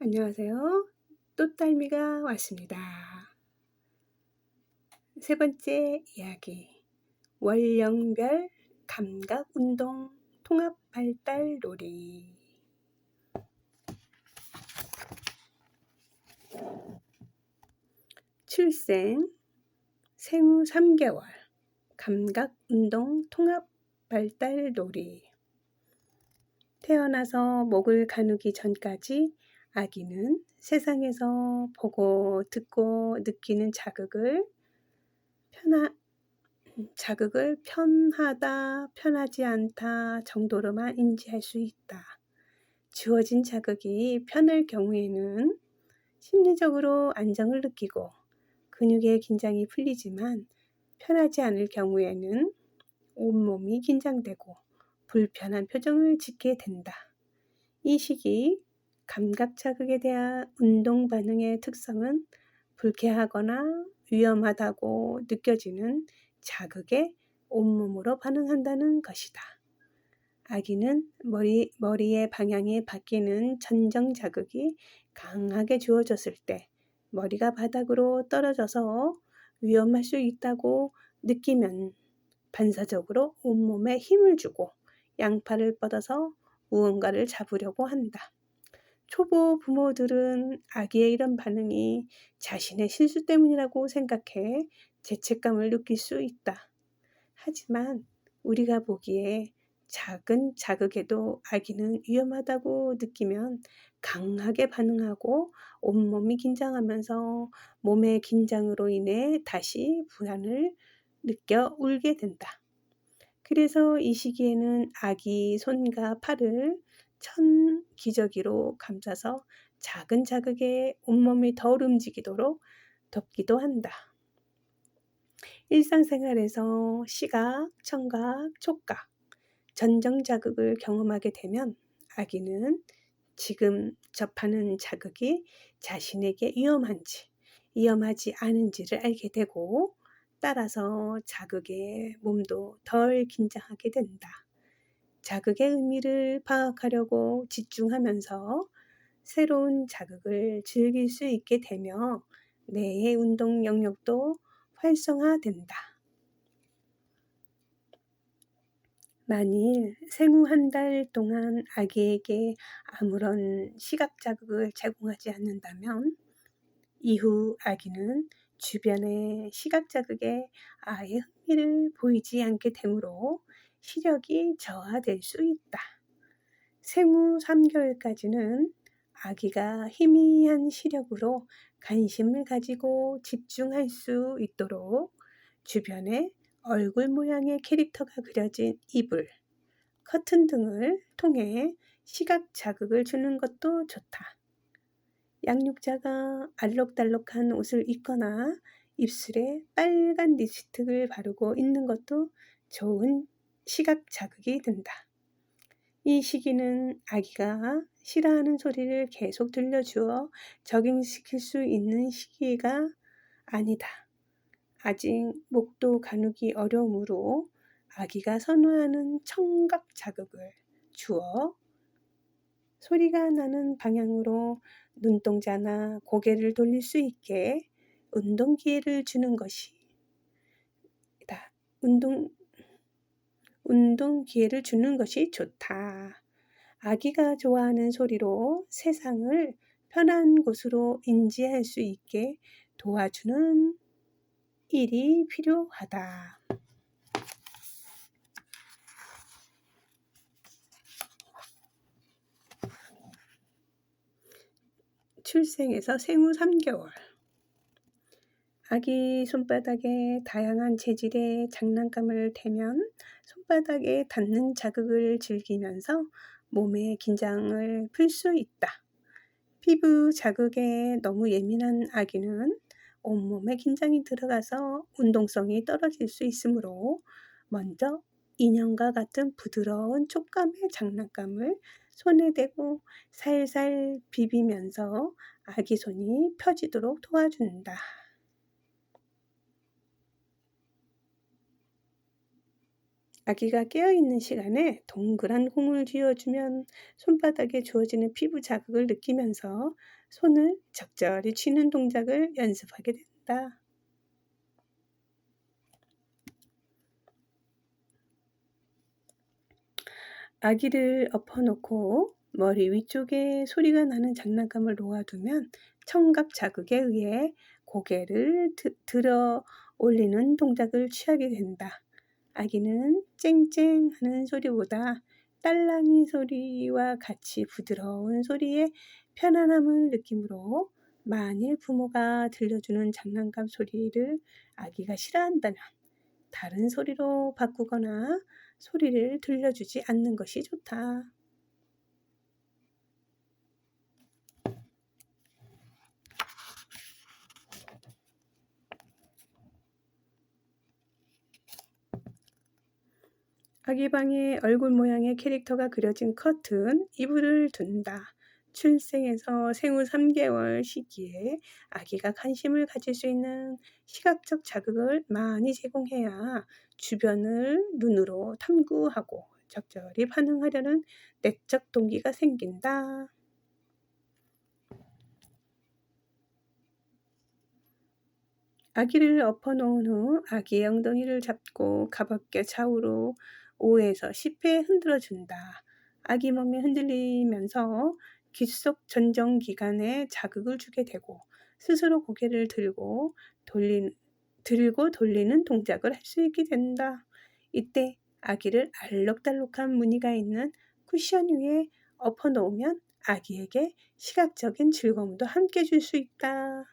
안녕하세요. 또딸미가 왔습니다. 세 번째 이야기. 월령별 감각 운동 통합 발달 놀이. 출생, 생후 3개월, 감각 운동 통합 발달 놀이. 태어나서 목을 가누기 전까지 아기는 세상에서 보고 듣고 느끼는 자극을 편하, 자극을 편하다, 편하지 않다 정도로만 인지할 수 있다. 주어진 자극이 편할 경우에는 심리적으로 안정을 느끼고 근육의 긴장이 풀리지만 편하지 않을 경우에는 온몸이 긴장되고 불편한 표정을 짓게 된다. 이 시기 감각 자극에 대한 운동 반응의 특성은 불쾌하거나 위험하다고 느껴지는 자극에 온몸으로 반응한다는 것이다. 아기는 머리, 머리의 방향이 바뀌는 전정 자극이 강하게 주어졌을 때 머리가 바닥으로 떨어져서 위험할 수 있다고 느끼면 반사적으로 온몸에 힘을 주고 양팔을 뻗어서 무언가를 잡으려고 한다. 초보 부모들은 아기의 이런 반응이 자신의 실수 때문이라고 생각해 죄책감을 느낄 수 있다. 하지만 우리가 보기에 작은 자극에도 아기는 위험하다고 느끼면 강하게 반응하고 온몸이 긴장하면서 몸의 긴장으로 인해 다시 불안을 느껴 울게 된다. 그래서 이 시기에는 아기 손과 팔을 천 기저귀로 감싸서 작은 자극에 온몸이 덜 움직이도록 덮기도 한다. 일상생활에서 시각, 청각, 촉각, 전정 자극을 경험하게 되면 아기는 지금 접하는 자극이 자신에게 위험한지, 위험하지 않은지를 알게 되고 따라서 자극에 몸도 덜 긴장하게 된다. 자극의 의미를 파악하려고 집중하면서 새로운 자극을 즐길 수 있게 되며 뇌의 운동 영역도 활성화된다. 만일 생후 한 달 동안 아기에게 아무런 시각 자극을 제공하지 않는다면 이후 아기는 주변의 시각 자극에 아예 흥미를 보이지 않게 되므로 시력이 저하될 수 있다. 생후 3개월까지는 아기가 희미한 시력으로 관심을 가지고 집중할 수 있도록 주변에 얼굴 모양의 캐릭터가 그려진 이불, 커튼 등을 통해 시각 자극을 주는 것도 좋다. 양육자가 알록달록한 옷을 입거나 입술에 빨간 립스틱을 바르고 있는 것도 좋은 시각 자극이 된다. 이 시기는 아기가 싫어하는 소리를 계속 들려주어 적응시킬 수 있는 시기가 아니다. 아직 목도 가누기 어려우므로 아기가 선호하는 청각 자극을 주어 소리가 나는 방향으로 눈동자나 고개를 돌릴 수 있게 운동 기회를 주는 것이 다 운동 운동 기회를 주는 것이 좋다. 아기가 좋아하는 소리로 세상을 편한 곳으로 인지할 수 있게 도와주는 일이 필요하다. 출생에서 생후 3개월 아기 손바닥에 다양한 재질의 장난감을 대면 손바닥에 닿는 자극을 즐기면서 몸의 긴장을 풀 수 있다. 피부 자극에 너무 예민한 아기는 온몸에 긴장이 들어가서 운동성이 떨어질 수 있으므로 먼저 인형과 같은 부드러운 촉감의 장난감을 손에 대고 살살 비비면서 아기 손이 펴지도록 도와준다. 아기가 깨어있는 시간에 동그란 공을 쥐어주면 손바닥에 주어지는 피부 자극을 느끼면서 손을 적절히 쥐는 동작을 연습하게 된다. 아기를 엎어놓고 머리 위쪽에 소리가 나는 장난감을 놓아두면 청각 자극에 의해 고개를 드, 들어 올리는 동작을 취하게 된다. 아기는 쨍쨍 하는 소리보다 딸랑이 소리와 같이 부드러운 소리에 편안함을 느끼므로 만일 부모가 들려주는 장난감 소리를 아기가 싫어한다면 다른 소리로 바꾸거나 소리를 들려주지 않는 것이 좋다. 아기 방에 얼굴 모양의 캐릭터가 그려진 커튼, 이불을 둔다. 출생에서 생후 3개월 시기에 아기가 관심을 가질 수 있는 시각적 자극을 많이 제공해야 주변을 눈으로 탐구하고 적절히 반응하려는 내적 동기가 생긴다. 아기를 엎어놓은 후 아기의 엉덩이를 잡고 가볍게 좌우로 5에서 10회 흔들어 준다. 아기 몸이 흔들리면서 귓속 전정 기관에 자극을 주게 되고 스스로 고개를 들고 돌린, 들고 돌리는 동작을 할 수 있게 된다. 이때 아기를 알록달록한 무늬가 있는 쿠션 위에 엎어 놓으면 아기에게 시각적인 즐거움도 함께 줄 수 있다.